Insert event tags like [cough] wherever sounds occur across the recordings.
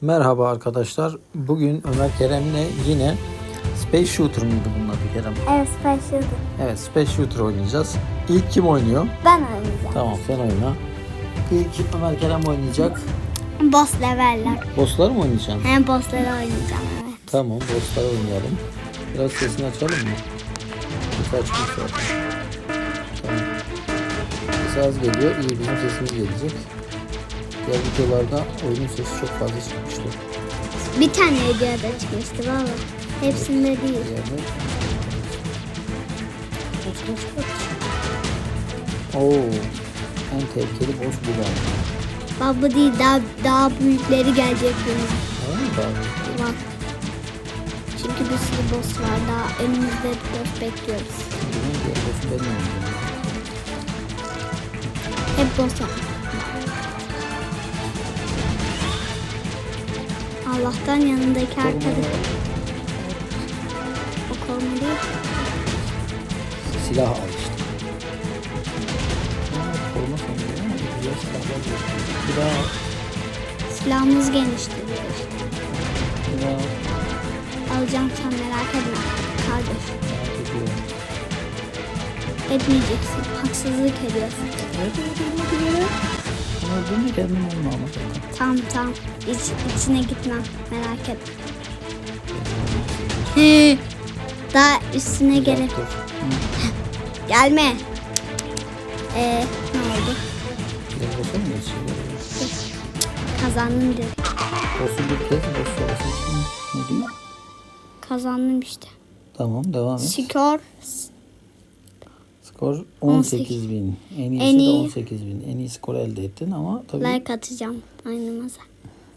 Merhaba arkadaşlar. Bugün Ömer Kerem'le yine Space Shooter mıydı bunun adı Kerem? Evet Special'dı. Evet Space Shooter oynayacağız. İlk kim oynuyor? Ben oynayacağım. Tamam sen oyna. İlk Ömer Kerem oynayacak. Boss leveller. Bosslar mı oynayacaksın? Hem bossları oynayacağım evet. Tamam bosslar oynayalım. Biraz sesini açalım mı? Sesi açmış zaten. Tamam. Sesi az geliyor. İyi bizim sesimiz gelecek. Diğer videolarda oyunun sesi çok fazla çıkmıştı. Bir tane videoda çıkmıştı valla. Hepsinde değil. Kaç kaç kaç. Oo, en tehlikeli boss bu galiba. Bak bu değil daha, daha büyükleri gelecek bunun. Var mı daha? Var. Çünkü bir sürü boss var daha önümüzde boss bekliyoruz. Bunun diğer boss'u ben. Hep boss var. Allah'tan yanındaki arkadaş. O koruma değil. Silah al işte. Koruma sanıyor ama güzel silahlar yok. Daha al, Silahımız işte. daha al. Alacağım sen merak etme kardeş. Merak ediyorum. Etmeyeceksin. Haksızlık ediyorsun. Evet, evet, evet, evet. Öldüğünde kendim olma ama. Tamam tamam. İç, içine gitmem. Merak etme. Hı. Daha üstüne. Hı. Gelme. Ee, ne oldu? Boss'a mı? Kazandım diyor. Kez boss sonrası için ne diyor? Kazandım işte. Tamam devam et. Skor. Skor 18 18 bin. En iyisi En de iyi. 18 bin. En iyi skor elde ettin ama tabii Like atacağım oynamasa.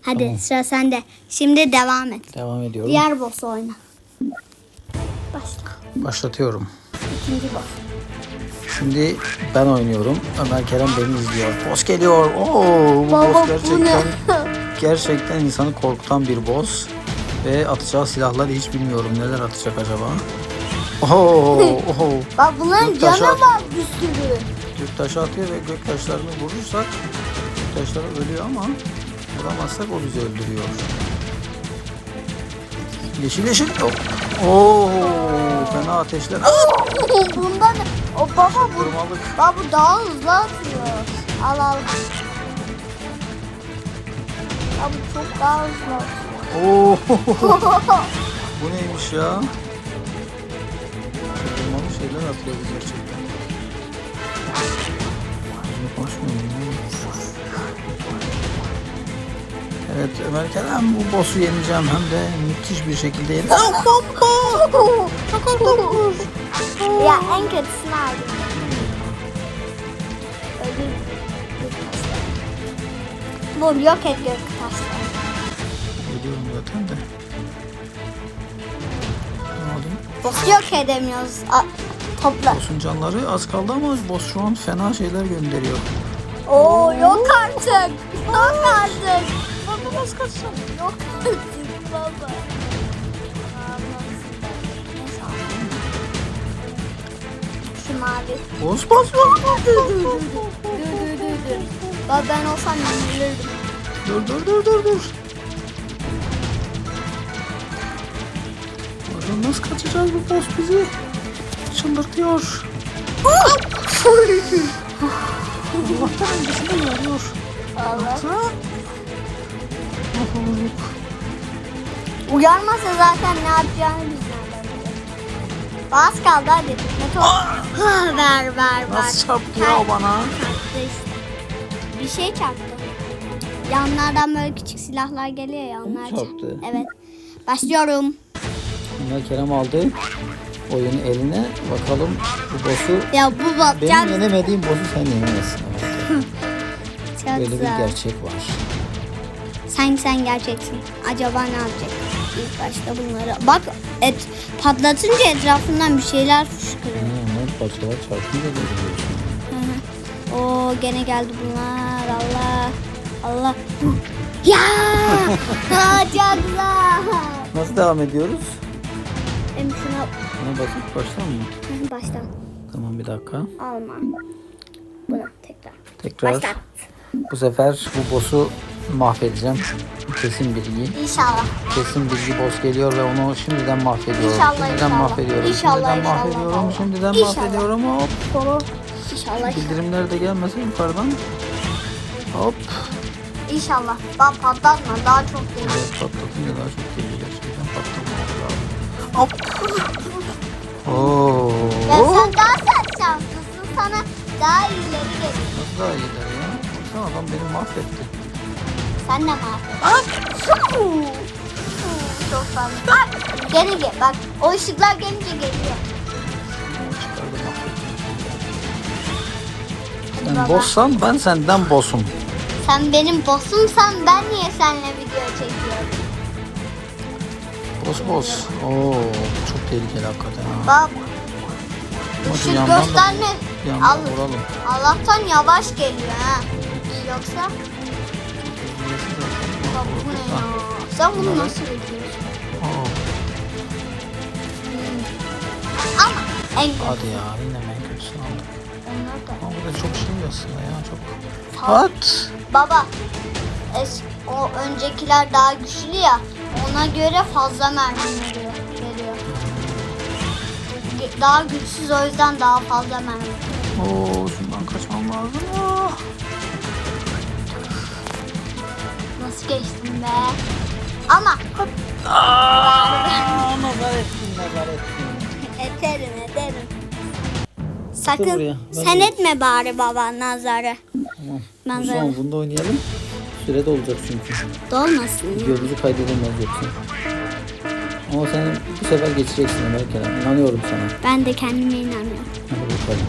Hadi Tamam. sıra sende. Şimdi devam et. devam ediyorum. Diğer boss oyna. Başla. Başlatıyorum. İkinci boss. Şimdi ben oynuyorum. Ömer Kerem beni izliyor. Boss geliyor. Oo, bu Baba, boss bu gerçekten ne? [laughs] gerçekten insanı korkutan bir boss. Ve atacağı silahları hiç bilmiyorum. Neler atacak acaba? Oo, oo. [laughs] Bak bunların Göktaşı canı at- var bir sürü. Göktaşı atıyor ve göktaşlarını vurursak göktaşları ölüyor ama vuramazsak o bizi öldürüyor. Yeşil yeşil. Oh. Oo, fena ateşler. [laughs] Bundan o baba bu, Vurmalık. baba bu daha hızlı atıyor. Al al. Ya bu çok daha hızlı atıyor. Oo. [laughs] Bu neymiş ya? Vurmalı şeyler atıyor biz gerçekten. Mu? Evet Ömer Kerem bu boss'u yeneceğim hem de müthiş bir şekilde yeneceğim. ya en kötüsünü aldım. Vur yok et gök taşları. Biliyorum zaten de. Ne oldu? Yok edemiyoruz. A- topla. Boss'un canları az kaldı ama boss şu an fena şeyler gönderiyor. Oo yok artık. Yok artık. Baba nasıl kaçacağım? Yok artık baba. Şu mavi. Boss boss boss. Dur dur dur dur. Dur dur dur ben olsam yenilirdim. Dur dur dur dur dur. Oradan nasıl kaçacağız bu boss bizi? Çıldırtıyor. Allah'tan [laughs] öncesinde yarıyor. Allah. Ha? Uyarmasa zaten ne yapacağını biz nereden. Az kaldı hadi. Meto. Ha, ver ver ver. Nasıl çarptı ya bana? Çarptı işte. Bir şey çarptı. Yanlardan böyle küçük silahlar geliyor ya onlar çarptı? Evet. Başlıyorum. Ömer Kerem aldı oyunu eline. Bakalım bu boss'u Ya bu bak benim çok, yenemediğim boss'u sen yenemezsin. [laughs] Çok Böyle bir güzel. gerçek var. Sen sen gerçeksin. Acaba ne yapacak? İlk başta bunları. Bak et patlatınca etrafından bir şeyler fışkırıyor. Onlar parçalar çarpınca hı. Oo gene geldi bunlar. Allah. Allah. ya! [laughs] güzel. Nasıl devam ediyoruz? Hem şuna Buna basıp baştan mı? baştan Tamam bir dakika. alma. Buna tekrar. Tekrar Baştan. bu sefer bu boss'u mahvedeceğim. kesin bilgi. İnşallah. Kesin bilgi boss geliyor ve onu şimdiden mahvediyorum. İnşallah, şimdiden inşallah. mahvediyorum. İnşallah, şimdiden inşallah, mahvediyorum. inşallah. Şimdiden İnşallah. mahvediyorum. Hop. İnşallah. Bildirimler de gelmesin yukarıdan. Hop. İnşallah. Bak patlatma. Daha çok değil. Evet patlatınca daha çok geliyor gerçekten. Patlatmamak lazım. Hop. Oo. Ya sen daha sen şanslısın. Sana daha iyileri geliyor. Nasıl daha iyiler ya? Baksana adam beni mahvetti. Sen de mahvettin. Çok fazla. Ay, geri gel. Bak o ışıklar gelince geliyor. Çıkardı mahvetti. Sen baba. bosssan ben senden bossum. Sen benim bossumsan ben niye seninle video çekiyorum? Boss boss. Oo çok tehlikeli hakikaten ha. Bak Hadi ışık yandan da- gösterme. Yandan Al, vuralım. Allah'tan yavaş geliyor ha. Yoksa bak bu ne ya? Sen bunu nasıl yapıyorsun? Oo, Ama en hadi ya yine mi en kötüsünü aldık. onlar da. Ama bu da çok şey aslında ya çok. At. Baba es, o öncekiler daha güçlü ya. Ona göre fazla mermi veriyor. Daha güçsüz o yüzden daha fazla mermi. Oo şundan kaçmam lazım. Ah. Nasıl geçtin be? Ama Aa, [laughs] nazar ettin nazar ettin. ederim ederim. Sakın buraya, ben sen de- etme bari baba nazarı. Tamam. Bu Manzara. son bunda oynayalım. Sürede olacak çünkü. Dolmasın. Videomuzu kaydedemez yoksa. Ama sen bu sefer geçeceksin Ömer Kerem. İnanıyorum sana. Ben de kendime inanıyorum. Hadi bakalım.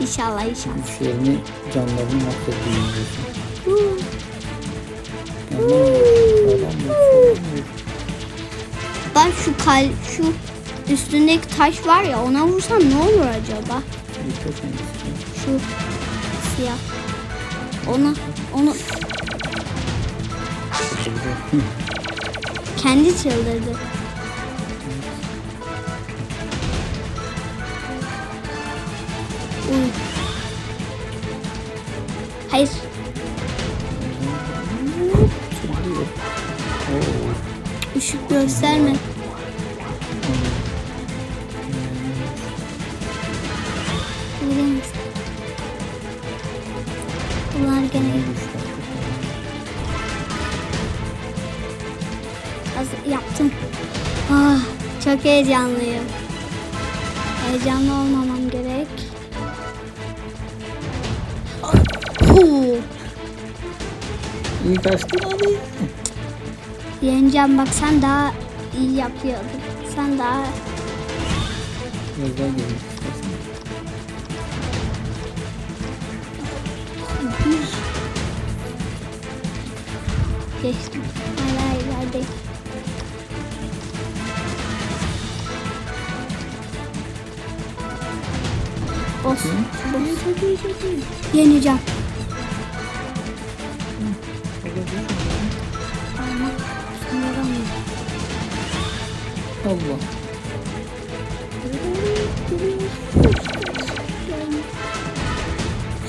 İnşallah inşallah. Güçlerini, canlarını mahvettiğini diyorsun. Ben şu kal şu üstündeki taş var ya ona vursam ne olur acaba? Şu siyah. Onu onu kendi çıldırdı. Hayır. Işık gösterme. Bunlar gene hazır yaptım. Ah, çok heyecanlıyım. Heyecanlı olmamam gerek. Huu, İyi kaçtın hadi. Yeneceğim bak sen daha iyi yapıyordun. Sen daha Biraz daha gelin istersen. geçtim. Hala ilerideyim. Boss. Boss. Yeneceğim. Allah.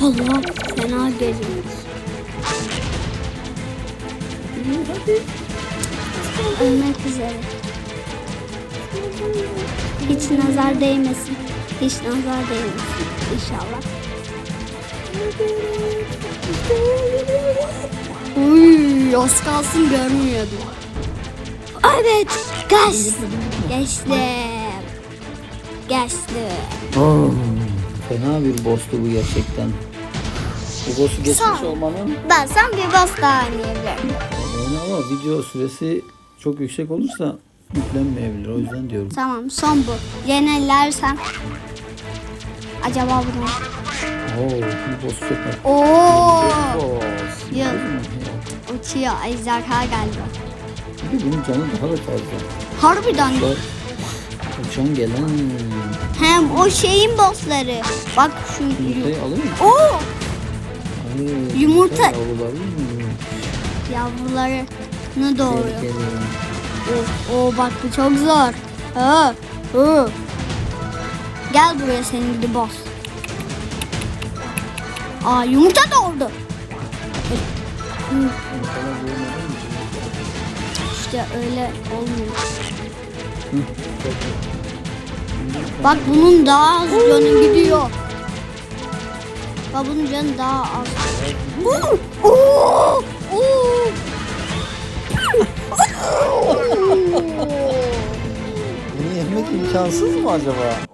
Allah fena geliyor. Ölmek üzere. Hiç nazar değmesin. Hiç nazar değmesin. İnşallah. Uy, az kalsın görmüyordum. Evet, geç. Geçtim. Geçtim. Oo, fena bir boss'tu bu gerçekten. Bu boss'u geçmiş ol. olmanın Ben sen bir bas daha oynayabilirim. Yani ama video süresi çok yüksek olursa yüklenmeyebilir. O yüzden diyorum. Tamam son bu. Yenilersem. Acaba bu ne? Oo, bu boss çok Oo, Boss. Uçuyor. Ejderha geldi. Bir de bunun canı daha da fazla. Harbiden. Bak, uçan gelen Hem o şeyin bossları. Bak şu yumurtayı alır mı? Oo, Ay, Yumurta. Yavruları mı? yavrularını doğuruyor. Oo, oo, bak bu çok zor. Ha, hı. Gel buraya senin gidi boss. Aa yumurta doğurdu. Yumurtalar doğurmadan mı? İşte öyle olmuyor. Bak bunun daha az canı gidiyor. Bak bunun canı daha az. Oo! Oo! Bunu yemek imkansız mı acaba?